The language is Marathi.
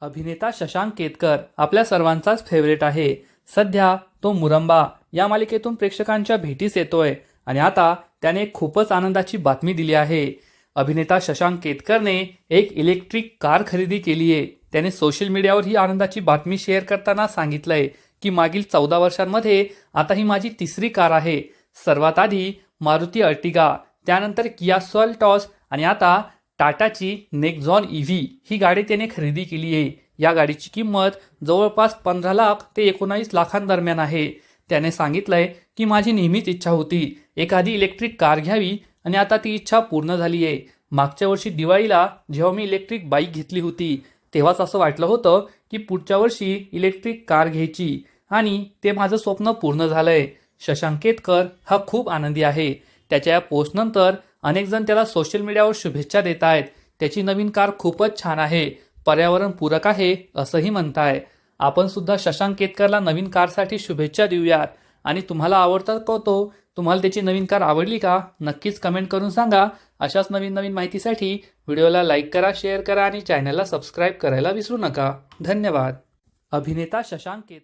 अभिनेता शशांक केतकर आपल्या सर्वांचाच फेवरेट आहे. सध्या तो मुरंबा या मालिकेतून प्रेक्षकांच्या भेटीस येतोय आणि आता त्याने खूपच आनंदाची बातमी दिली आहे. अभिनेता शशांक केतकरने एक इलेक्ट्रिक कार खरेदी केली आहे. त्याने सोशल मीडियावर ही आनंदाची बातमी शेअर करताना सांगितलंय की मागील चौदा वर्षांमध्ये आता ही माझी तिसरी कार आहे. सर्वात आधी मारुती अर्टिगा त्यानंतर किया सॉल्टॉस आणि आता टाटाची नेक्झॉन व्ही ही गाडी त्याने खरेदी केली आहे. या गाडीची किंमत जवळपास पंधरा लाख ते एकोणावीस लाखांदरम्यान आहे. त्याने सांगितलंय की माझी नेहमीच इच्छा होती. एखादी इलेक्ट्रिक कार घ्यावी आणि आता ती इच्छा पूर्ण झाली आहे. मागच्या वर्षी दिवाळीला जेव्हा मी इलेक्ट्रिक बाईक घेतली होती तेव्हाच असं वाटलं होतं की पुढच्या वर्षी इलेक्ट्रिक कार घ्यायची आणि ते माझं स्वप्न पूर्ण झालंय. शशांक केतकर हा खूप आनंदी आहे. त्याच्या या पोस्टनंतर अनेकजण त्याला सोशल मीडियावर शुभेच्छा देत आहेत. त्याची नवीन कार खूपच छान आहे. पर्यावरण पूरक आहे असंही म्हणताय. आपण सुद्धा शशांक केतकरला नवीन कारसाठी शुभेच्छा देऊयात. आणि तुम्हाला आवडतात का तो तुम्हाला त्याची नवीन कार आवडली का नक्कीच कमेंट करून सांगा. अशाच नवीन नवीन माहितीसाठी व्हिडिओला लाईक करा शेअर करा आणि चॅनलला सबस्क्राईब करायला विसरू नका. धन्यवाद. अभिनेता शशांक केत